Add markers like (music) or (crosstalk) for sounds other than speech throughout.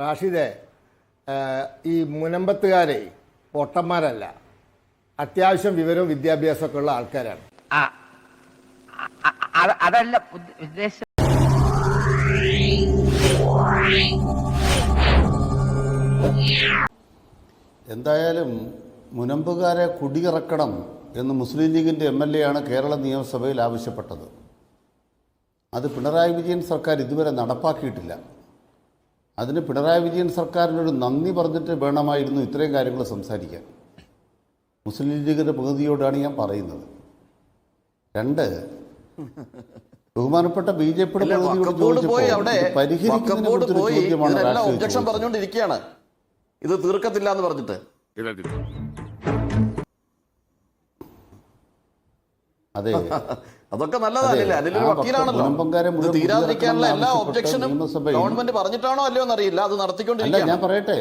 റാഷിദെ ഈ മുനമ്പത്തുകാരെ പൊട്ടന്മാരല്ല അത്യാവശ്യം വിവരവും വിദ്യാഭ്യാസമൊക്കെ ഉള്ള ആൾക്കാരാണ്. അതല്ല ഉദ്ദേശം. എന്തായാലും മുനമ്പുകാരെ കുടിയിറക്കണം എന്ന് മുസ്ലിം ലീഗിന്റെ എം എൽ എ ആണ് കേരള നിയമസഭയിൽ ആവശ്യപ്പെട്ടത്. അത് പിണറായി വിജയൻ സർക്കാർ ഇതുവരെ നടപ്പാക്കിയിട്ടില്ല. അതിന് പിണറായി വിജയൻ സർക്കാരിനൊരു നന്ദി പറഞ്ഞിട്ട് വേണമായിരുന്നു ഇത്രയും കാര്യങ്ങൾ സംസാരിക്കാൻ. മുസ്ലിം ലീഗിന്റെ പ്രകൃതിയോടാണ് ഞാൻ പറയുന്നത്. രണ്ട് ബഹുമാനപ്പെട്ട ബി ജെ പിയുടെ പരിഹരിക്കുന്നതിനെ ചോദ്യമാണ് ഇത് തീർക്കത്തില്ല എന്ന് പറഞ്ഞിട്ട്. അതെ. (laughs) അതൊക്കെ നല്ലതല്ലേ അതെ. അതിലൊരു വക്കീലാണല്ലോ. ഇത് തീരാതിരിക്കാനുള്ള എല്ലാ ഒബ്ജക്ഷനും ഗവൺമെന്റ് പറഞ്ഞിട്ടാണോ അല്ലയോ എന്നറിയില്ല. അത് അല്ല ഞാൻ പറയട്ടെ.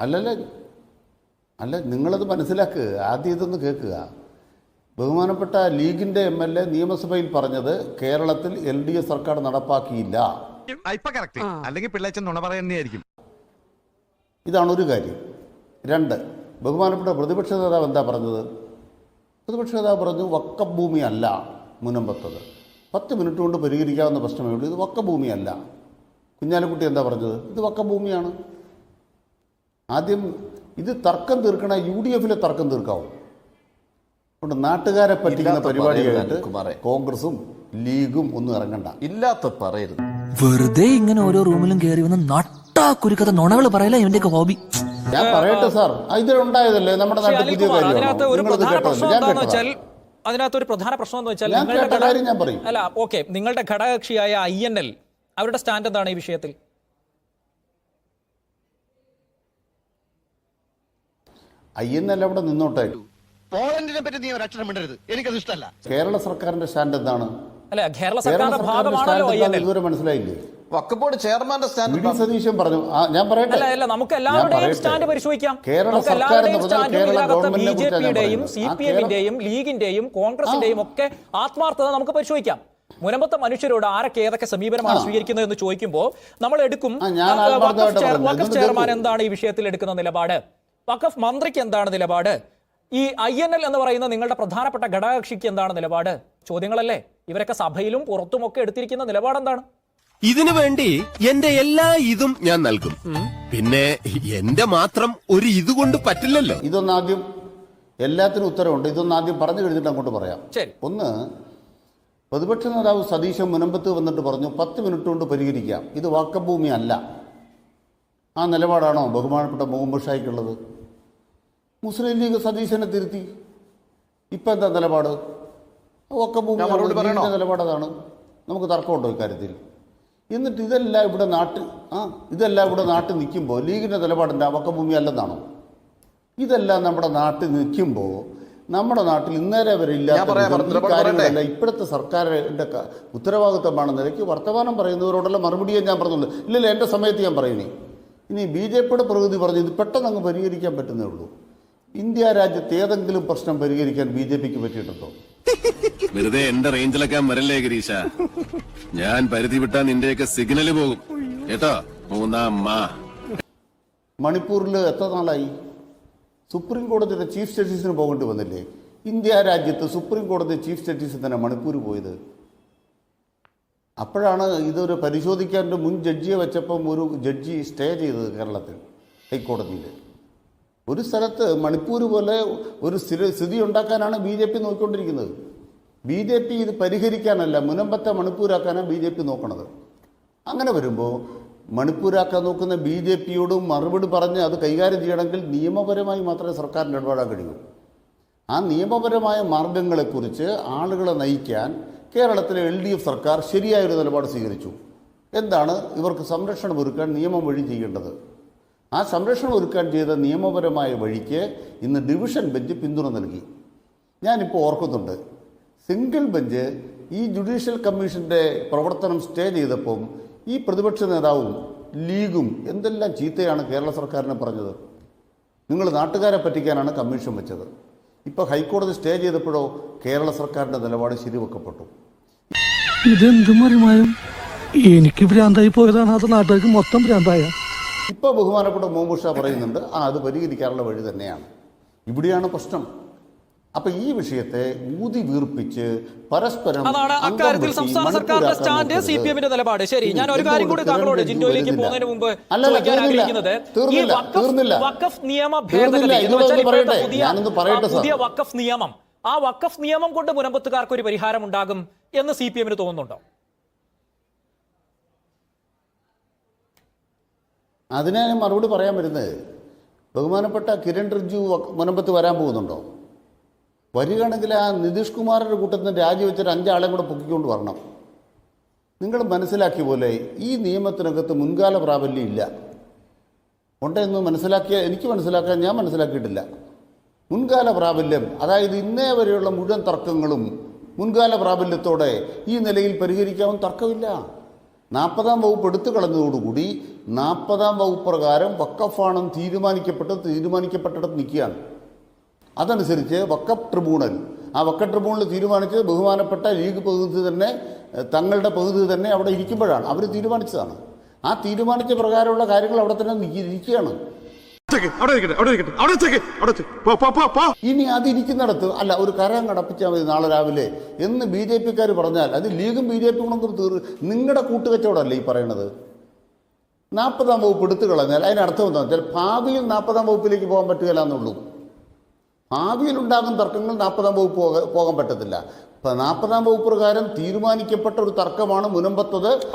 അല്ലല്ല അല്ല നിങ്ങളത് മനസ്സിലാക്കുക. ആദ്യം ഇതൊന്ന് കേൾക്കുക. ബഹുമാനപ്പെട്ട ലീഗിന്റെ എം എൽ എ നിയമസഭയിൽ പറഞ്ഞത് കേരളത്തിൽ എൽ ഡി എഫ് സർക്കാർ നടപ്പാക്കിയില്ല. അല്ലെങ്കിൽ പിള്ളേച്ചൻ നുണ പറയുന്നതായിരിക്കും. ഇതാണ് ഒരു കാര്യം. രണ്ട് ബഹുമാനപ്പെട്ട പ്രതിപക്ഷ നേതാവ് എന്താ പറഞ്ഞത്? പ്രതിപക്ഷ നേതാവ് പറഞ്ഞു വക്കഭൂമി അല്ല മുനമ്പത്തത്. പത്ത് മിനിറ്റ് കൊണ്ട് പരിഹരിക്കാവുന്ന പ്രശ്നമേ ഉള്ളൂ ഇത് വക്കഭൂമിയല്ല. കുഞ്ഞാലിക്കുട്ടി എന്താ പറഞ്ഞത്? ഇത് വക്കഭൂമിയാണ്. ആദ്യം ഇത് തർക്കം തീർക്കണ യു ഡി എഫിലെ തർക്കം തീർക്കാവും. അതുകൊണ്ട് നാട്ടുകാരെ പറ്റിക്കുന്ന പരിപാടി പരിപാടിയായിട്ട് കോൺഗ്രസും ലീഗും ഒന്നും ഇറങ്ങണ്ട. ഇല്ലാത്ത പറയരുത്. വെറുതെ ഇങ്ങനെ ഓരോ റൂമിലും കയറി വന്ന് നട്ടാ കുരുക്കഥ നുണകൾ പറയല ഇവന്റെയൊക്കെ ഹോബി. ഞാൻ പറയട്ടെ സാർ. ഇത് ഉണ്ടായതല്ലേ? നമ്മുടെ നാട്ടിൽ പുതിയ അനിൽകുമാർ അതിനകത്ത് ഒരു പ്രധാന പ്രശ്നം ഒരു എന്ന് വെച്ചാൽ നിങ്ങളുടെ. അല്ല ഓക്കെ. നിങ്ങളുടെ ഘടകകക്ഷിയായ ഐ എൻ എൽ അവരുടെ സ്റ്റാൻഡ് എന്താണ് ഈ വിഷയത്തിൽ? ഐ എൻ എൽ അവിടെ നിന്നോട്ടെ? പോളണ്ടിനെ പറ്റി നീ ഒരക്ഷരം മിണ്ടരുത്. എനിക്കത് ഇഷ്ടമല്ല. കേരള സർക്കാരിന്റെ സ്റ്റാൻഡ് എന്താണ്? അല്ല കേരള സർക്കാരിന്റെ ഭാഗമാണല്ലോ ഐ സ്റ്റാൻഡ് എൻ എന്താണെന്ന് എൽ. ഇതുവരെ മനസ്സിലായില്ലേ? വക്കഫ് ബോർഡ് ചെയർമാന്റെ സ്റ്റാൻഡ് സതീശൻ പറഞ്ഞു. ഞാൻ പറയട്ടെ? അല്ല അല്ല നമുക്ക് ഞാൻ എല്ലാവരുടെയും സ്റ്റാൻഡ് പരിശോധിക്കാം. കേരള ബി ജെ പിയുടെയും സി പി എമ്മിന്റെയും ലീഗിന്റെയും കോൺഗ്രസിന്റെയും ഒക്കെ ആത്മാർത്ഥത നമുക്ക് പരിശോധിക്കാം. മുനമ്പത്തെ മനുഷ്യരോട് ആരൊക്കെ ഏതൊക്കെ സമീപനമാണ്. സ്വീകരിക്കുന്നത് എന്ന് ചോദിക്കുമ്പോൾ നമ്മൾ എടുക്കും. വഖഫ് ചെയർമാൻ എന്താണ് ഈ വിഷയത്തിൽ എടുക്കുന്ന നിലപാട്? വഖഫ് മന്ത്രിക്ക് എന്താണ് നിലപാട്? ഈ ഐ എൻ എൽ എന്ന് പറയുന്ന നിങ്ങളുടെ പ്രധാനപ്പെട്ട ഘടകകക്ഷിക്ക് എന്താണ് നിലപാട്? ചോദ്യങ്ങളല്ലേ? ഇവരൊക്കെ സഭയിലും പുറത്തുമൊക്കെ എടുത്തിരിക്കുന്ന നിലപാടെന്താണ്? ഇതിനു വേണ്ടി എന്റെ എല്ലാ ഇതും ഞാൻ നൽകും. പിന്നെ എന്റെ മാത്രം ഒരു ഇത് കൊണ്ട് പറ്റില്ലല്ലോ. ഇതൊന്നാദ്യം എല്ലാത്തിനും ഉത്തരവുണ്ട്. ഇതൊന്നാദ്യം പറഞ്ഞു കഴിഞ്ഞിട്ട് അങ്ങോട്ട് പറയാം. ശരി. ഒന്ന് പ്രതിപക്ഷ നേതാവ് സതീശൻ മുനമ്പത്ത് വന്നിട്ട് പറഞ്ഞു പത്ത് മിനിറ്റ് കൊണ്ട് പരിഹരിക്കാം. ഇത് വാക്കഭൂമി അല്ല. ആ നിലപാടാണോ ബഹുമാനപ്പെട്ട മുഹമ്മദ് ഷായ്ക്കുള്ളത്? മുസ്ലിം ലീഗ് സതീശനെ തിരുത്തി. ഇപ്പം എന്താ നിലപാട്? വാക്കഭൂമി ഞാൻ മറുപടി പറയണോ? ലീഗിന്റെ നിലപാട് അതാണ് നമുക്ക് തർക്കമുണ്ടോ ഇക്കാര്യത്തിൽ? എന്നിട്ട് ഇതെല്ലാം ഇവിടെ നാട്ടിൽ ആ ഇതെല്ലാം ഇവിടെ നാട്ടിൽ നിൽക്കുമ്പോൾ ലീഗിന്റെ നിലപാടിന്റെ അവക്കഭൂമി അല്ലെന്നാണോ? ഇതെല്ലാം നമ്മുടെ നാട്ടിൽ നിൽക്കുമ്പോൾ നമ്മുടെ നാട്ടിൽ ഇന്നേരെ വരെ ഇല്ലാത്ത കാര്യങ്ങളല്ല. ഇപ്പോഴത്തെ സർക്കാരിന്റെ ഉത്തരവാദിത്വമാണ് നിലയ്ക്ക് വർത്തമാനം പറയുന്നവരോടുള്ള മറുപടിയെ ഞാൻ പറഞ്ഞുള്ളൂ. ഇല്ലല്ല എന്റെ സമയത്ത് ഞാൻ പറയുന്നേ ഇനി ബി ജെ പിയുടെ പ്രകൃതി പറഞ്ഞു ഇത് പെട്ടെന്ന് അങ്ങ് പരിഹരിക്കാൻ പറ്റുന്നേ ഉള്ളൂ. ഇന്ത്യ രാജ്യത്ത് ഏതെങ്കിലും പ്രശ്നം പരിഹരിക്കാൻ ബി ജെ പിക്ക് പറ്റിയിട്ടുണ്ടോ? വെറുതെ എന്റെ റേഞ്ചിലൊക്കെ വരല്ലേ ഗിരീഷ ഞാൻ പരിധി വിട്ടാ നിന്റെയൊക്കെ സിഗ്നൽ പോകും. കേട്ടോ? മൂന്നാം മാ. മണിപ്പൂരിൽ എത്ര നാളായി? സുപ്രീം കോടതിയുടെ ചീഫ് ജസ്റ്റിസിന് പോകേണ്ടി വന്നില്ലേ? ഇന്ത്യ രാജ്യത്ത് സുപ്രീം കോടതി ചീഫ് ജസ്റ്റിസ് തന്നെ മണിപ്പൂർ പോയത്. അപ്പോഴാണ് ഇതൊരു പരിശോധിക്കാന്റെ മുൻ ജഡ്ജിയെ വെച്ചപ്പം ഒരു ജഡ്ജി സ്റ്റേ ചെയ്തത് കേരളത്തിൽ ഹൈക്കോടതിയിൽ ഒരു സ്ഥലത്ത് മണിപ്പൂർ പോലെ ഒരു സ്ഥിതി ഉണ്ടാക്കാനാണ് ബി ജെ പി നോക്കിക്കൊണ്ടിരിക്കുന്നത്. ബി ജെ പി ഇത് പരിഹരിക്കാനല്ല മുനമ്പത്തെ മണിപ്പൂരാക്കാനാണ് ബി ജെ പി നോക്കണത്. അങ്ങനെ വരുമ്പോൾ മണിപ്പൂരാക്കാൻ നോക്കുന്ന ബി ജെ പിയോടും മറുപടി പറഞ്ഞ് അത് കൈകാര്യം ചെയ്യണമെങ്കിൽ നിയമപരമായി മാത്രമേ സർക്കാരിന് ഇടപെടാൻ കഴിയൂ. ആ നിയമപരമായ മാർഗങ്ങളെക്കുറിച്ച് ആളുകളെ നയിക്കാൻ കേരളത്തിലെ എൽ ഡി എഫ് സർക്കാർ ശരിയായൊരു നിലപാട് സ്വീകരിച്ചു. എന്താണ്? ഇവർക്ക് സംരക്ഷണം ഒരുക്കാൻ നിയമം വഴി ചെയ്യേണ്ടത്. ആ സംരക്ഷണം ഒരുക്കാൻ ചെയ്ത നിയമപരമായ വഴിക്ക് ഇന്ന് ഡിവിഷൻ ബെഞ്ച് പിന്തുണ നൽകി. ഞാനിപ്പോൾ ഓർക്കുന്നുണ്ട് സിംഗിൾ ബെഞ്ച് ഈ ജുഡീഷ്യൽ കമ്മീഷന്റെ പ്രവർത്തനം സ്റ്റേ ചെയ്തപ്പം ഈ പ്രതിപക്ഷ നേതാവും ലീഗും എന്തെല്ലാം ചീത്തയാണ് കേരള സർക്കാരിനെ പറഞ്ഞത്? നിങ്ങൾ നാട്ടുകാരെ പറ്റിക്കാനാണ് കമ്മീഷൻ വെച്ചത്. ഇപ്പോൾ ഹൈക്കോടതി സ്റ്റേ ചെയ്തപ്പോഴോ കേരള സർക്കാരിന്റെ നിലപാട് ശരിവെക്കപ്പെട്ടു. എനിക്ക് ഭ്രാന്തായി പോയതാണ് അത് നാട്ടുകാർക്ക് മൊത്തം ഭ്രാന്തായ. ഇപ്പോൾ ബഹുമാനപ്പെട്ട മോമുഷ പറയുന്നുണ്ട് ആ അത് പരിഹരിക്കാനുള്ള വഴി തന്നെയാണ്. ഇവിടെയാണ് പ്രശ്നം. അപ്പൊ ഈ വിഷയത്തെ ഊതി വീർപ്പിച്ച് പരസ്പരം അതാണ് അക്കാര്യത്തിൽ സംസ്ഥാന സർക്കാരിന്റെ സ്റ്റാൻഡ് സി പി എമ്മിന്റെ നിലപാട്. ശരി ഞാൻ ഒരു കാര്യം കൂടി താങ്കളോട് ജിൻഡോയിലേക്ക് പോകുന്നതിന് മുമ്പ് ചോദിക്കാൻ ആഗ്രഹിക്കുന്നത് ഈ. വഖഫ് നിയമ ഭേദഗതി. പുതിയ വക്കഫ് നിയമം. ആ വക്കഫ് നിയമം കൊണ്ട് മുനമ്പത്തുകാർക്ക് ഒരു പരിഹാരം ഉണ്ടാകും എന്ന് സി പി എമ്മിന് തോന്നുന്നുണ്ടോ? അതിനെ ഞാൻ മറുപടി പറയാൻ വരുന്നത്. ബഹുമാനപ്പെട്ട കിരൺ റിജു മുനമ്പത്ത് വരാൻ പോകുന്നുണ്ടോ? വരികയാണെങ്കിൽ ആ നിതീഷ് കുമാറിന്റെ കൂട്ടത്തിൽ നിന്ന് രാജിവെച്ചൊരു അഞ്ചാളെയും കൂടെ പൊക്കിക്കൊണ്ട് വരണം. നിങ്ങൾ മനസ്സിലാക്കി പോലെ ഈ നിയമത്തിനകത്ത് മുൻകാല പ്രാബല്യം ഇല്ല. ഉണ്ടെന്ന് മനസ്സിലാക്കിയ എനിക്ക് മനസ്സിലാക്കാൻ ഞാൻ മനസ്സിലാക്കിയിട്ടില്ല. മുൻകാല പ്രാബല്യം അതായത് ഇന്നേ വരെയുള്ള മുഴുവൻ തർക്കങ്ങളും മുൻകാല പ്രാബല്യത്തോടെ ഈ നിലയിൽ പരിഹരിക്കാവുന്ന തർക്കമില്ല. നാൽപ്പതാം വകുപ്പ് എടുത്തു കളഞ്ഞതോടുകൂടി നാൽപ്പതാം വകുപ്പ് പ്രകാരം വക്കഫാണെന്ന് തീരുമാനിക്കപ്പെട്ട് തീരുമാനിക്കപ്പെട്ടിടത്ത് നിൽക്കുകയാണ്. അതനുസരിച്ച് വക്ക ട്രിബ്യൂണൽ. ആ വക്ക ട്രിബ്യൂണൽ തീരുമാനിച്ച് ബഹുമാനപ്പെട്ട ലീഗ് പ്രതിനിധി തന്നെ തങ്ങളുടെ പ്രതിനിധി തന്നെ അവിടെ ഇരിക്കുമ്പോഴാണ്. അവർ തീരുമാനിച്ചതാണ്. ആ തീരുമാനിച്ച പ്രകാരമുള്ള കാര്യങ്ങൾ അവിടെ തന്നെ ഇരിക്കുകയാണ് ഇനി അതിരിക്കുന്നിടത്ത് അല്ല ഒരു കരം കടപ്പിച്ചാൽ മതി നാളെ രാവിലെ എന്ന് ബി ജെ പിക്കാർ പറഞ്ഞാൽ അത് ലീഗും ബി ജെ പി കൊണ്ടൊന്നും തീർ നിങ്ങളുടെ കൂട്ടുകച്ചവടമല്ലേ ഈ പറയണത്? നാൽപ്പതാം വകുപ്പ് എടുത്തു കളഞ്ഞാൽ അതിനർത്ഥം എന്താ വെച്ചാൽ ഭാവിയിൽ നാൽപ്പതാം വകുപ്പിലേക്ക് പോകാൻ പറ്റുകയില്ല എന്നുള്ളൂ. ഭാവിയിൽ ഉണ്ടാകുന്ന തർക്കങ്ങൾ നാൽപ്പതാം വകുപ്പ് പോകാൻ പറ്റത്തില്ല. നാൽപ്പതാം വകുപ്പ് പ്രകാരം തീരുമാനിക്കപ്പെട്ട ഒരു തർക്കമാണ് മുനമ്പത്തത്.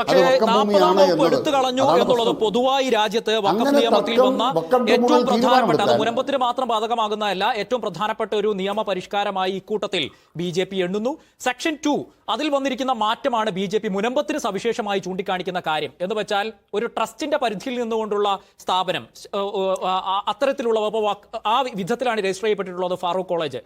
എടുത്തു കളഞ്ഞു എന്നുള്ളത് പൊതുവായി രാജ്യത്ത് വഖഫ് നിയമത്തിൽ വന്ന ഏറ്റവും പ്രധാനപ്പെട്ട അത് മുനമ്പത്തിന് മാത്രം ബാധകമാകുന്നതല്ല ഏറ്റവും പ്രധാനപ്പെട്ട ഒരു നിയമ പരിഷ്കാരമായി ഇക്കൂട്ടത്തിൽ ബി ജെ പി എണ്ണുന്നു. സെക്ഷൻ ടു അതിൽ വന്നിരിക്കുന്ന മാറ്റമാണ് ബി ജെ പി മുനമ്പത്തിന് സവിശേഷമായി ചൂണ്ടിക്കാണിക്കുന്ന കാര്യം. എന്ന് വെച്ചാൽ ഒരു ട്രസ്റ്റിന്റെ പരിധിയിൽ നിന്നുകൊണ്ടുള്ള സ്ഥാപനം ഏഹ്, ഏഹ്, ആ- അത്തരത്തിലുള്ള ആ വിധത്തിലാണ് രജിസ്റ്റർ ചെയ്യപ്പെട്ടിട്ടുള്ളത് ഫാറൂഖ് കോളേജ്.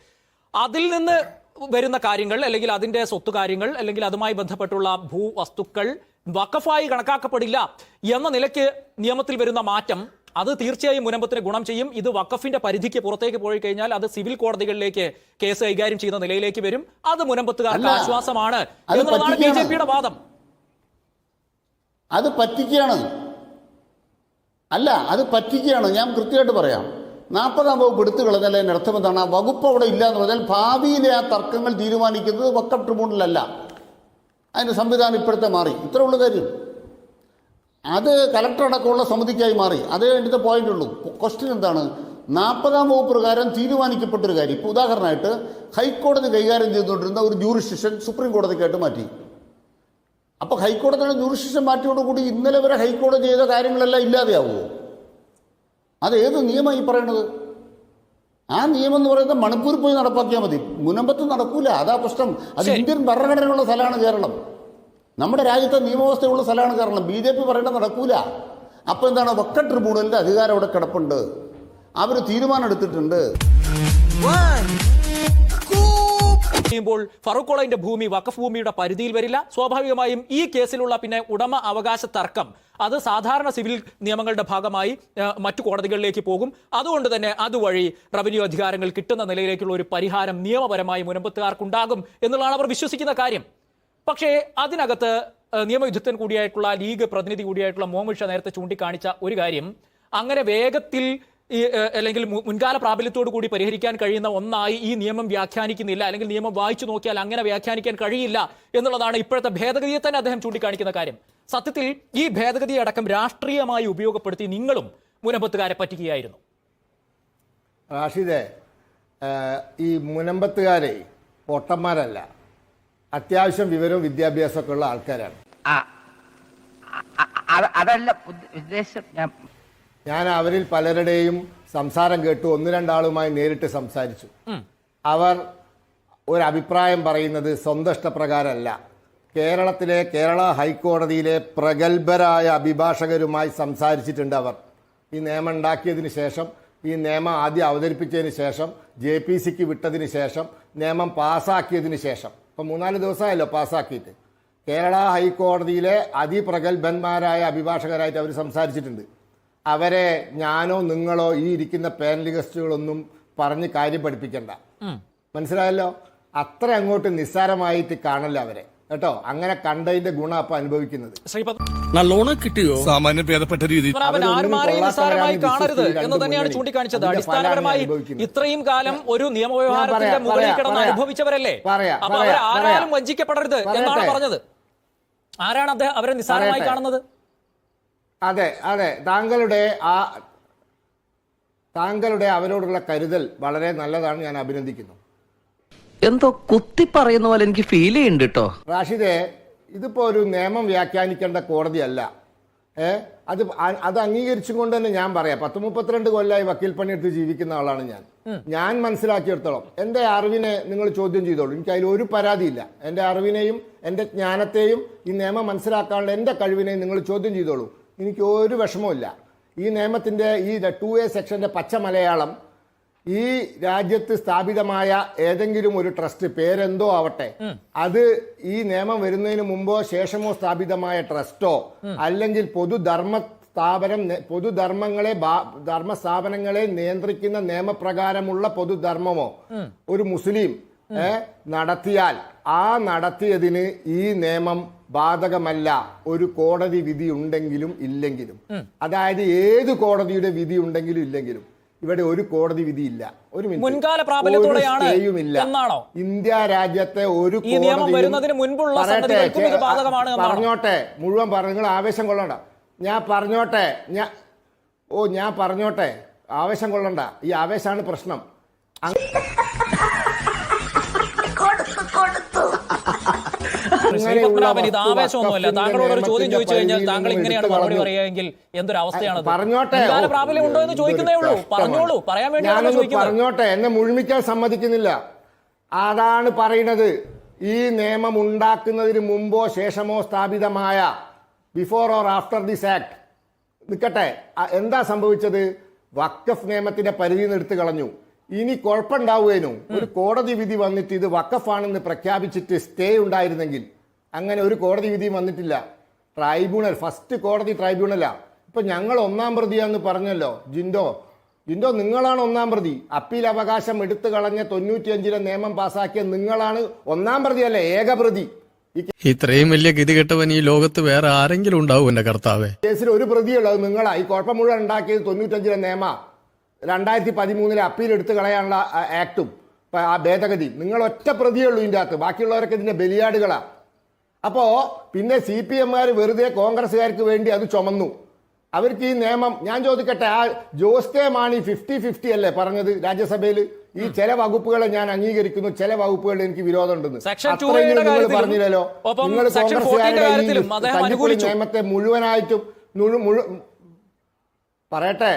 അതിൽ നിന്ന് വരുന്ന കാര്യങ്ങൾ അല്ലെങ്കിൽ അതിന്റെ സ്വത്ത് കാര്യങ്ങൾ അല്ലെങ്കിൽ അതുമായി ബന്ധപ്പെട്ടുള്ള ഭൂവസ്തുക്കൾ വക്കഫായി കണക്കാക്കപ്പെടില്ല എന്ന നിലയ്ക്ക് നിയമത്തിൽ വരുന്ന മാറ്റം അത് തീർച്ചയായും മുനമ്പത്തിന് ഗുണം ചെയ്യും. ഇത് വക്കഫിന്റെ പരിധിക്ക് പുറത്തേക്ക് പോയി കഴിഞ്ഞാൽ അത് സിവിൽ കോടതികളിലേക്ക് കേസ് കൈകാര്യം ചെയ്യുന്ന നിലയിലേക്ക് വരും. അത് മുനമ്പത്തുകാർക്ക് ആശ്വാസമാണ് എന്നുള്ളതാണ് ബി ജെ പിയുടെ വാദം. അത് പറ്റിക്കുകയാണ്. അല്ല അത് പറ്റിക്കുകയാണ്. ഞാൻ കൃത്യമായിട്ട് പറയാം. നാൽപ്പതാം വകുപ്പ് എടുത്തു കളഞ്ഞാൽ അതിന്റെ അർത്ഥം എന്താണ്? ആ വകുപ്പ് അവിടെ ഇല്ല എന്ന് പറഞ്ഞാൽ ഭാവിയിലെ ആ തർക്കങ്ങൾ തീരുമാനിക്കുന്നത് വക്കപ്പ് ട്രിബ്യൂണലല്ല. അതിന്റെ സംവിധാനം ഇപ്പോഴത്തെ മാറി. ഇത്രയുള്ള കാര്യം. അത് കലക്ടർ അടക്കമുള്ള സമിതിക്കായി മാറി. അതേ വേണ്ടത്തെ പോയിന്റ് ഉള്ളൂ. ക്വസ്റ്റ്യൻ എന്താണ്? നാൽപ്പതാം വകുപ്പ് പ്രകാരം തീരുമാനിക്കപ്പെട്ടൊരു കാര്യം. ഇപ്പോൾ ഉദാഹരണമായിട്ട് ഹൈക്കോടതി കൈകാര്യം ചെയ്തുകൊണ്ടിരുന്ന ഒരു ജൂറിസ്റ്റിഷൻ സുപ്രീം കോടതിക്കായിട്ട് മാറ്റി. അപ്പോൾ ഹൈക്കോടതിയുടെ ജൂറിസ്റ്റിഷൻ മാറ്റിയോടുകൂടി ഇന്നലെ വരെ ഹൈക്കോടതി ചെയ്ത കാര്യങ്ങളെല്ലാം ഇല്ലാതെയാവുമോ? അത് ഏത് നിയമം ഈ പറയണത്? ആ നിയമം എന്ന് പറയുന്നത് മണിപ്പൂരിൽ പോയി നടപ്പാക്കിയാൽ മതി. മുനമ്പത്ത് നടക്കൂല. അതാ പ്രശ്നം. അത് ഇന്ത്യൻ ഭരണഘടനയുള്ള സ്ഥലമാണ് കേരളം. നമ്മുടെ രാജ്യത്തെ നിയമവ്യവസ്ഥയുള്ള സ്ഥലമാണ് കേരളം. ബി ജെ പി പറയേണ്ടത് നടക്കൂല. അപ്പോൾ എന്താണ്? വക്ക ട്രിബ്യൂണലിന്റെ അധികാരം അവിടെ കിടപ്പുണ്ട്. അവർ തീരുമാനം എടുത്തിട്ടുണ്ട്. ചെയ്യുമ്പോൾ ഫറൂഖ് കോളേജിന്റെ ഭൂമി വഖഫ് ഭൂമിയുടെ പരിധിയിൽ വരില്ല. സ്വാഭാവികമായും ഈ കേസിലുള്ള പിന്നെ ഉടമ അവകാശ തർക്കം അത് സാധാരണ സിവിൽ നിയമങ്ങളുടെ ഭാഗമായി മറ്റു കോടതികളിലേക്ക് പോകും. അതുകൊണ്ട് തന്നെ അതുവഴി റവന്യൂ അധികാരങ്ങൾ കിട്ടുന്ന നിലയിലേക്കുള്ള ഒരു പരിഹാരം നിയമപരമായി മുനമ്പത്തുകാർക്കുണ്ടാകും എന്നുള്ളതാണ് അവർ വിശ്വസിക്കുന്ന കാര്യം. പക്ഷേ അതിനകത്ത് നിയമയുദ്ധത്തിൻ കൂടിയായിട്ടുള്ള ലീഗ് പ്രതിനിധി കൂടിയായിട്ടുള്ള മോമിഷ നേരത്തെ ചൂണ്ടിക്കാണിച്ച ഒരു കാര്യം അങ്ങനെ വേഗത്തിൽ ഈ അല്ലെങ്കിൽ മുൻകാല പ്രാബല്യത്തോടു കൂടി പരിഹരിക്കാൻ കഴിയുന്ന ഒന്നായി ഈ നിയമം വ്യാഖ്യാനിക്കുന്നില്ല. അല്ലെങ്കിൽ നിയമം വായിച്ചു നോക്കിയാൽ അങ്ങനെ വ്യാഖ്യാനിക്കാൻ കഴിയില്ല എന്നുള്ളതാണ് ഇപ്പോഴത്തെ ഭേദഗതിയെ തന്നെ അദ്ദേഹം ചൂണ്ടിക്കാണിക്കുന്ന കാര്യം. സത്യത്തിൽ ഈ ഭേദഗതി അടക്കം രാഷ്ട്രീയമായി ഉപയോഗപ്പെടുത്തി നിങ്ങളും മുനമ്പത്തുകാരെ പറ്റിക്കുകയായിരുന്നു. റാഷിദെ ഈ മുനമ്പത്തുകാരെ പൊട്ടന്മാരല്ല. അത്യാവശ്യം വിവരവും വിദ്യാഭ്യാസമൊക്കെ ഉള്ള ആൾക്കാരാണ്. അതല്ല ഉദ്ദ- ഉദ്ദേശം ഞാൻ ഞാൻ അവരിൽ പലരുടെയും സംസാരം കേട്ടു. ഒന്ന് രണ്ടാളുമായി നേരിട്ട് സംസാരിച്ചു. അവർ ഒരു അഭിപ്രായം പറയുന്നത് സ്വന്തം ഇഷ്ടപ്രകാരമല്ല കേരളത്തിലെ കേരള ഹൈക്കോടതിയിലെ പ്രഗത്ഭരായ അഭിഭാഷകരുമായി സംസാരിച്ചിട്ടുണ്ട് അവർ. ഈ നിയമം ഉണ്ടാക്കിയതിന് ശേഷം ഈ നിയമം ആദ്യം അവതരിപ്പിച്ചതിന് ശേഷം ജെ പി സിക്ക് വിട്ടതിന് ശേഷം നിയമം പാസ്സാക്കിയതിന് ശേഷം. ഇപ്പം മൂന്നാൽ ദിവസമായല്ലോ പാസ്സാക്കിയിട്ട് കേരള ഹൈക്കോടതിയിലെ അതിപ്രഗത്ഭന്മാരായ അഭിഭാഷകരായിട്ട് അവർ സംസാരിച്ചിട്ടുണ്ട്. അവരെ ഞാനോ നിങ്ങളോ ഈ ഇരിക്കുന്ന പാനലിസ്റ്റുകളൊന്നും പറഞ്ഞ് കാര്യം പഠിപ്പിക്കണ്ട. മനസ്സിലായല്ലോ? അത്ര അങ്ങോട്ട് നിസ്സാരമായിട്ട് കാണല്ല അവരെ. കേട്ടോ? അങ്ങനെ കണ്ടതിന്റെ ഗുണ അപ്പൊ അനുഭവിക്കുന്നത്. നല്ലോണം കിട്ടിയോ? സാമാന്യം ഭേദപ്പെട്ട രീതി. പത്മനാഭൻ അവരൊന്നും ആരുമാരെയും നിസ്സാരമായി കാണരുത് എന്ന് തന്നെയാണ് ചൂണ്ടിക്കാണിച്ചത്. അടിസ്ഥാനപരമായി ഇത്രയും കാലം ഒരു നിയമവ്യവഹാരത്തിന്റെ മുകളിൽ കിടന്ന് അനുഭവിച്ചവരല്ലേ? പറയാം, അപ്പൊ അവർ ആരാലും. വഞ്ചിക്കപ്പെടരുത് എന്നാണ് പറഞ്ഞത്. ആരാണ് അദ്ദേഹം അവരെ നിസ്സാരമായി കാണുന്നത്? അതെ അതെ. താങ്കളുടെ ആ താങ്കളുടെ അവരോടുള്ള കരുതൽ വളരെ നല്ലതാണ് ഞാൻ അഭിനന്ദിക്കുന്നു. എന്തോ കുത്തി പറയുന്ന പോലെ എനിക്ക് ഫീൽ ചെയ്യുന്നുണ്ട് കേട്ടോ റാഷിദെ ഇതിപ്പോ ഒരു നിയമം വ്യാഖ്യാനിക്കേണ്ട കോടതിയല്ല ഏ? അത് അത് അംഗീകരിച്ചും കൊണ്ട് തന്നെ ഞാൻ പറയാം. പത്ത് മുപ്പത്തിരണ്ട് കൊല്ലമായി വക്കീൽ പണിയെടുത്ത് ജീവിക്കുന്ന ആളാണ് ഞാൻ. ഞാൻ മനസ്സിലാക്കിയെടുത്തോളം. എന്റെ അറിവിനെ നിങ്ങൾ ചോദ്യം ചെയ്തോളൂ. എനിക്ക് അതിൽ ഒരു പരാതിയില്ല. എന്റെ അറിവിനെയും എന്റെ ജ്ഞാനത്തെയും ഈ നിയമം മനസ്സിലാക്കാനുള്ള എന്റെ കഴിവിനെയും നിങ്ങൾ ചോദ്യം ചെയ്തോളൂ. എനിക്ക് ഒരു വിഷമവുമില്ല. ഈ നിയമത്തിന്റെ ഈ ടു എ സെക്ഷന്റെ പച്ച മലയാളം ഈ രാജ്യത്ത് സ്ഥാപിതമായ ഏതെങ്കിലും ഒരു ട്രസ്റ്റ് പേരെന്തോ ആവട്ടെ അത് ഈ നിയമം വരുന്നതിന് മുമ്പോ ശേഷമോ സ്ഥാപിതമായ ട്രസ്റ്റോ അല്ലെങ്കിൽ പൊതുധർമ്മ സ്ഥാപനം പൊതുധർമ്മങ്ങളെ ധർമ്മ സ്ഥാപനങ്ങളെ നിയന്ത്രിക്കുന്ന നിയമപ്രകാരമുള്ള പൊതുധർമ്മമോ ഒരു മുസ്ലിം നടത്തിയാൽ ആ നടത്തിയതിന് ഈ നിയമം ബാധകമല്ല. ഒരു കോടതി വിധി ഉണ്ടെങ്കിലും ഇല്ലെങ്കിലും. അതായത് ഏത് കോടതിയുടെ വിധി ഉണ്ടെങ്കിലും ഇല്ലെങ്കിലും. ഇവിടെ ഒരു കോടതി വിധിയില്ല. ഒരു. മുൻകാല പ്രാബല്യത്തോടെയാണ്. എന്നാണോ? ഇന്ത്യ രാജ്യത്തെ ഒരു കോടതി നിയമം വരുന്നതിന് മുൻപുള്ള? പറഞ്ഞോട്ടെ. മുഴുവൻ പറഞ്ഞു നിങ്ങൾ ആവേശം കൊള്ളണ്ട. ഞാൻ പറഞ്ഞോട്ടെ. ഞാൻ ഓ ഞാൻ പറഞ്ഞോട്ടെ. ആവേശം കൊള്ളണ്ട. ഈ ആവേശമാണ് പ്രശ്നം. ശ്രീ പത്മനാഭൻ ഇത് ആവേശമൊന്നുമല്ല. താങ്കളോട് ഒരു ചോദ്യം ചോദിച്ചു കഴിഞ്ഞാൽ താങ്കൾ ഇങ്ങനെയാണ് മറുപടി. പറയുകയെങ്കിൽ എന്തൊരു അവസ്ഥയാണ് പറഞ്ഞോട്ടെ. പ്രാബല്യം ഉണ്ടോ എന്ന് ചോദിക്കുന്നേ ഉള്ളൂ. പറഞ്ഞോളൂ. പറയാൻ വേണ്ടി പറഞ്ഞോട്ടെ. എന്നെ മുഴുമിക്കാൻ സമ്മതിക്കുന്നില്ല. അതാണ് പറയുന്നത്. ഈ നിയമം ഉണ്ടാക്കുന്നതിന് മുമ്പോ ശേഷമോ സ്ഥാപിതമായ before or after this act നിൽക്കട്ടെ എന്താ സംഭവിച്ചത്? വക്കഫ് നിയമത്തിന്റെ പരിധി എടുത്തു കളഞ്ഞു. ഇനി കുഴപ്പമുണ്ടാവുകയും ഒരു കോടതി വിധി വന്നിട്ട് ഇത് വക്കഫാണെന്ന് പ്രഖ്യാപിച്ചിട്ട് സ്റ്റേ ഉണ്ടായിരുന്നെങ്കിൽ അങ്ങനെ ഒരു കോടതി വിധി വന്നിട്ടില്ല. ട്രൈബ്യൂണൽ ഫസ്റ്റ് കോടതി ട്രൈബ്യൂണലാ. ഇപ്പം ഞങ്ങൾ ഒന്നാം പ്രതിയാന്ന് പറഞ്ഞല്ലോ ജിൻഡോ. ജിൻഡോ നിങ്ങളാണ് ഒന്നാം പ്രതി. അപ്പീൽ അവകാശം എടുത്തു കളഞ്ഞ തൊണ്ണൂറ്റിയഞ്ചിലെ നിയമം പാസാക്കിയ നിങ്ങളാണ് ഒന്നാം പ്രതിയല്ലേ ഏക പ്രതി. ഇത്രയും വലിയ ഗതി കെട്ടവൻ ഈ ലോകത്ത് വേറെ ആരെങ്കിലും ഉണ്ടാവും എന്റെ കർത്താവേ. കേസിൽ ഒരു പ്രതിയുള്ളത് നിങ്ങളാ. ഈ കുഴപ്പം മുഴുവൻ ഉണ്ടാക്കിയത് തൊണ്ണൂറ്റഞ്ചിലെ നിയമ. രണ്ടായിരത്തി പതിമൂന്നിലെ അപ്പീൽ എടുത്തു കളയാനുള്ള ആക്ടും ആ ഭേദഗതി. നിങ്ങൾ ഒറ്റ പ്രതിയേ ഉള്ളൂ ഇതിന്റെ അകത്ത്. ബാക്കിയുള്ളവരൊക്കെ ഇതിന്റെ ബലിയാടുകളാ. അപ്പോ പിന്നെ സി പി എമ്മാർ വെറുതെ കോൺഗ്രസ്സുകാർക്ക് വേണ്ടി അത് ചുമന്നു. അവർക്ക് ഈ നിയമം ഞാൻ ചോദിക്കട്ടെ ആ Jose K Mani fifty fifty അല്ലേ പറഞ്ഞത് രാജ്യസഭയിൽ ഈ ചില വകുപ്പുകളെ ഞാൻ അംഗീകരിക്കുന്നു ചില വകുപ്പുകളിൽ എനിക്ക് വിരോധമുണ്ടെന്ന്. Section അത്രയെങ്കിലും 2A യുടെ നിങ്ങൾ പറഞ്ഞില്ലല്ലോ. നിങ്ങൾ 14 യുടെ കോൺഗ്രസ്സുകാരുടെ. നിയമത്തെ മുഴുവനായിട്ടും മുഴു മുഴു പറയട്ടെ?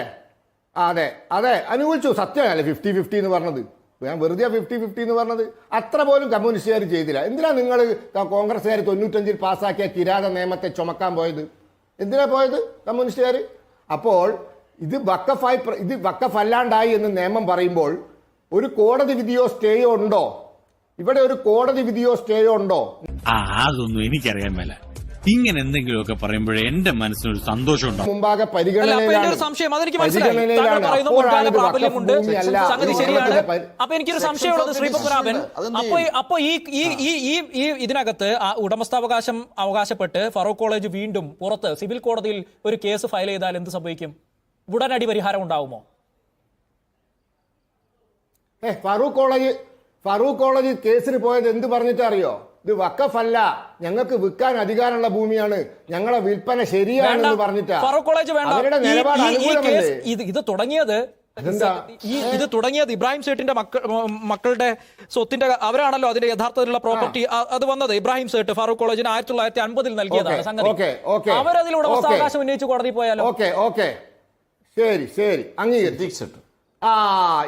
അതെ. അതെ അനുകൂലിച്ചു. സത്യമല്ലേ ഫിഫ്റ്റി ഫിഫ്റ്റി എന്ന് പറഞ്ഞത്? ഞാൻ വെറുതെ ഫിഫ്റ്റി ഫിഫ്റ്റി എന്ന് പറഞ്ഞത്. അത്ര പോലും കമ്മ്യൂണിസ്റ്റുകാർ ചെയ്തില്ല. എന്തിനാ നിങ്ങൾ കോൺഗ്രസ്സുകാർ തൊണ്ണൂറ്റഞ്ചിൽ പാസ്സാക്കിയ കിരാത നിയമത്തെ ചുമക്കാൻ പോയത്? എന്തിനാ പോയത് കമ്മ്യൂണിസ്റ്റുകാർ അപ്പോൾ ഇത് വക്കഫായി ഇത് വക്കഫല്ലാണ്ടായി എന്ന് നിയമം പറയുമ്പോൾ ഒരു കോടതി വിധിയോ സ്റ്റേയോ ഉണ്ടോ? ഇവിടെ ഒരു കോടതി വിധിയോ സ്റ്റേയോ ഉണ്ടോ? അതൊന്നും എനിക്കറിയാൻ മേല. ഇങ്ങനെ എന്തെങ്കിലുമൊക്കെ പറയുമ്പോഴേ എന്റെ മനസ്സിനൊരു സന്തോഷം ഉണ്ടാവും മുമ്പാകെ പരിഗണനയിലാണ്. ഒരു സംശയം. അതെനിക്ക് മനസ്സിലായി. ശരിയാണ്. അപ്പൊ എനിക്കൊരു സംശയമുള്ളത് ശ്രീ പത്മനാഭൻ അപ്പൊ അപ്പൊ ഈ ഈ ഈ ഇതിനകത്ത് ഉടമസ്ഥാവകാശം അവകാശപ്പെട്ട് ഫറൂഖ് കോളേജ് വീണ്ടും പുറത്ത് സിവിൽ കോടതിയിൽ ഒരു കേസ് ഫയൽ ചെയ്താൽ എന്ത് സംഭവിക്കും? ഉടനടി പരിഹാരം ഉണ്ടാവുമോ? ഏ ഫറൂഖ് കോളേജ് ഫറൂഖ് കോളേജ് കേസിന് പോയത് എന്ത് പറഞ്ഞിട്ട് അറിയോ ഇത് വക്കഫല്ല ഞങ്ങൾക്ക് വിൽക്കാൻ അധികാരമുള്ള ഭൂമിയാണ്. ഞങ്ങളെ വിൽപ്പന ശരിയാണെന്ന് പറഞ്ഞിട്ട്. അവരുടെ നിലപാട് അനുകൂലമല്ലേ? ഇത് തുടങ്ങിയത്? ഈ ഇത് തുടങ്ങിയത് ഇബ്രാഹിം സേട്ടിന്റെ മക്കൾ മക്കളുടെ സ്വത്തിന്റെ അവരാണല്ലോ അതിന്റെ യഥാർത്ഥത്തിലുള്ള പ്രോപ്പർട്ടി അത് വന്നത് ഇബ്രാഹിം സേട്ട് ഫാറൂഖ് കോളേജിന് ആയിരത്തി തൊള്ളായിരത്തി അൻപതിൽ നൽകിയതാണ് സംഗതി. ഓക്കേ. ഉന്നയിച്ച് കോടതി പോയാലോ? Okay okay. ശരി ശരി. അംഗീകരിച്ചു. ആ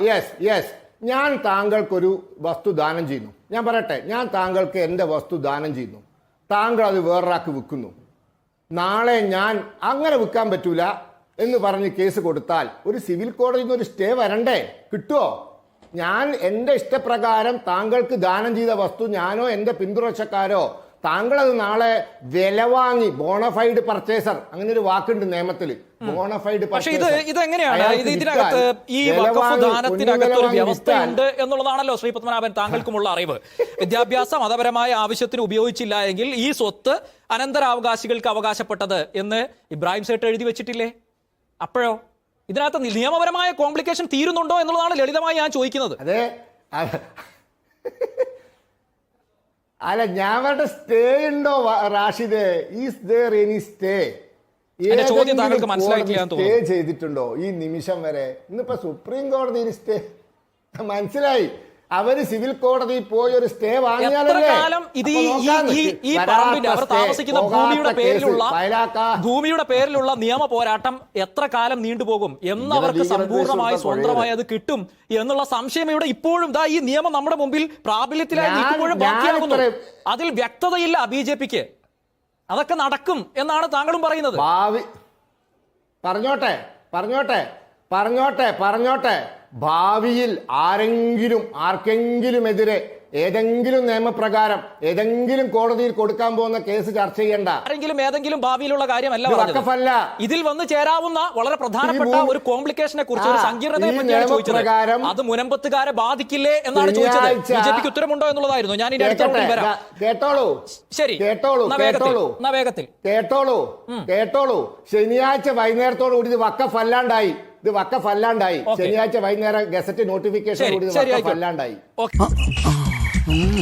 യെസ് യെസ് ഞാൻ താങ്കൾക്കൊരു വസ്തു ദാനം ചെയ്യുന്നു. ഞാൻ പറയട്ടെ ഞാൻ താങ്കൾക്ക് എന്റെ വസ്തു ദാനം ചെയ്യുന്നു. താങ്കൾ അത് വേറൊരാൾക്ക് വിൽക്കുന്നു. നാളെ ഞാൻ അങ്ങനെ വിൽക്കാൻ പറ്റൂല എന്ന് പറഞ്ഞ് കേസ് കൊടുത്താൽ ഒരു സിവിൽ കോടതിയിൽ നിന്ന് ഒരു സ്റ്റേ വരണ്ടേ? കിട്ടുമോ ഞാൻ എന്റെ ഇഷ്ടപ്രകാരം താങ്കൾക്ക് ദാനം ചെയ്ത വസ്തു ഞാനോ എന്റെ പിന്തുടർച്ചക്കാരോ താങ്കൾ അത് നാളെ വില വാങ്ങി ബോണഫൈഡ് പർച്ചേസർ അങ്ങനെ ഒരു വാക്കുണ്ട് നിയമത്തിൽ ബോണഫൈഡ് പക്ഷെ ഇത് ഇതെങ്ങനെയാണ്? ഇത് ഇതിനകത്ത് ഈ ദാനത്തിനകത്ത് ഒരു വ്യവസ്ഥയുണ്ട് എന്നുള്ളതാണല്ലോ ശ്രീ പത്മനാഭൻ താങ്കൾക്കുമുള്ള അറിവ്. വിദ്യാഭ്യാസ മതപരമായ ആവശ്യത്തിന് ഉപയോഗിച്ചില്ല എങ്കിൽ ഈ സ്വത്ത് അനന്തരാവകാശികൾക്ക് അവകാശപ്പെട്ടത് എന്ന് ഇബ്രാഹിം സേട്ട് എഴുതി വെച്ചിട്ടില്ലേ? അപ്പോഴോ? ഇതിനകത്ത് നിയമപരമായ കോംപ്ലിക്കേഷൻ തീരുന്നുണ്ടോ എന്നുള്ളതാണ് ലളിതമായി ഞാൻ ചോദിക്കുന്നത്. അതെ. അല്ല ഞാൻ പറഞ്ഞ സ്റ്റേ ഉണ്ടോ Rashid? Is there any stay stay ചെയ്തിട്ടുണ്ടോ ഈ നിമിഷം വരെ? ഇന്നിപ്പോ സുപ്രീം കോടതി സ്റ്റേ മനസ്സിലായി? അവർ സിവിൽ കോടതി പോയി ഒരു സ്റ്റേ വാങ്ങിയാലല്ലേ? ഇത് ഈ പറമ്പിന്റെ അവർ താമസിക്കുന്ന ഭൂമിയുടെ പേരിലുള്ള ഭൂമിയുടെ പേരിലുള്ള നിയമ പോരാട്ടം എത്ര കാലം നീണ്ടുപോകും എന്ന് അവർക്ക് സമ്പൂർണമായി സ്വതന്ത്രമായി അത് കിട്ടും എന്നുള്ള സംശയം ഇവിടെ ഇപ്പോഴും ദാ ഈ നിയമം നമ്മുടെ മുമ്പിൽ പ്രാബല്യത്തിലായി നിൽക്കുമ്പോഴും ബാക്കിയാകുന്നു. അതിൽ വ്യക്തതയില്ല ബി ജെ പിക്ക്. അതൊക്കെ നടക്കും എന്നാണ് താങ്കളും പറയുന്നത്. പറഞ്ഞോട്ടെ പറഞ്ഞോട്ടെ പറഞ്ഞോട്ടെ പറഞ്ഞോട്ടെ. ഭാവിയിൽ ആരെങ്കിലും ആർക്കെങ്കിലുമെതിരെ ഏതെങ്കിലും നിയമപ്രകാരം ഏതെങ്കിലും കോടതിയിൽ കൊടുക്കാൻ പോകുന്ന കേസ് ചർച്ച ചെയ്യേണ്ട. ആരെങ്കിലും ഏതെങ്കിലും ഭാവിയിലുള്ള കാര്യമല്ല വക്കഫല്ല. ഇതിൽ വന്ന് ചേരാവുന്ന വളരെ പ്രധാനപ്പെട്ട ഒരു കോംപ്ലിക്കേഷനെ കുറിച്ച് ഒരു ആ, സങ്കീർണതയെ പറ്റിയാണ് ചോദിച്ചത്. അത് മുനമ്പത്തുകാരെ ബാധിക്കില്ലേ എന്നാണ് ചോദിച്ചത് ശനിയാഴ്ച- ബി ജെ പിക്ക് ഉത്തരമുണ്ടോ എന്നുള്ളതായിരുന്നു. ഞാൻ ഇനി വരാം. കേട്ടോളൂ. ശരി. കേട്ടോളൂ കേട്ടോളൂ. വേഗത്തിൽ. കേട്ടോളൂ കേട്ടോളൂ. ശനിയാഴ്ച വൈകുന്നേരത്തോടു കൂടി ഇത് വക്കഫ് അല്ലാണ്ടായി ഇത് വക്കഫ് അല്ലാണ്ടായി. ശനിയാഴ്ച വൈകുന്നേരം ഗസറ്റ് നോട്ടിഫിക്കേഷൻ കൂടി വക്കഫ് അല്ലാണ്ടായി ഓക്കേ.